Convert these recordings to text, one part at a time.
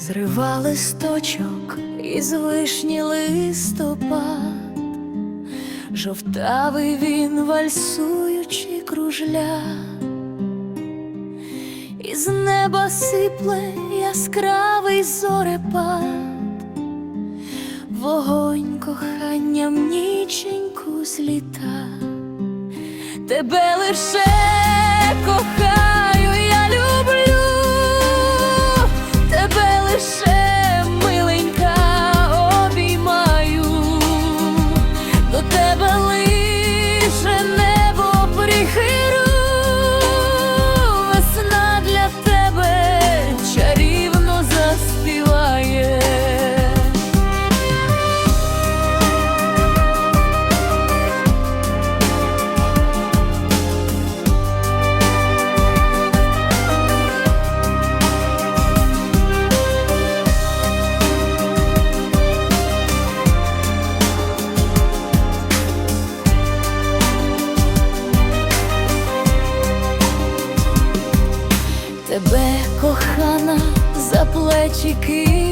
Зірва листочок із вишні листопад, жовтавий він вальсуючи кружля, із неба сипле яскравий зорепад, вогонь кохання в ніченьку зліта, тебе лише кохаю, за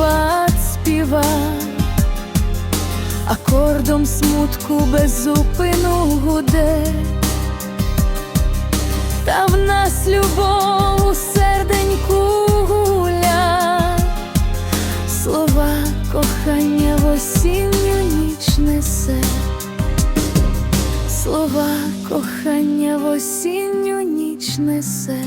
листопад співа, акордом смутку без зупину гуде, та в нас любов у серденьку гуля, слова кохання в осінню ніч несе, слова кохання в осінню ніч несе.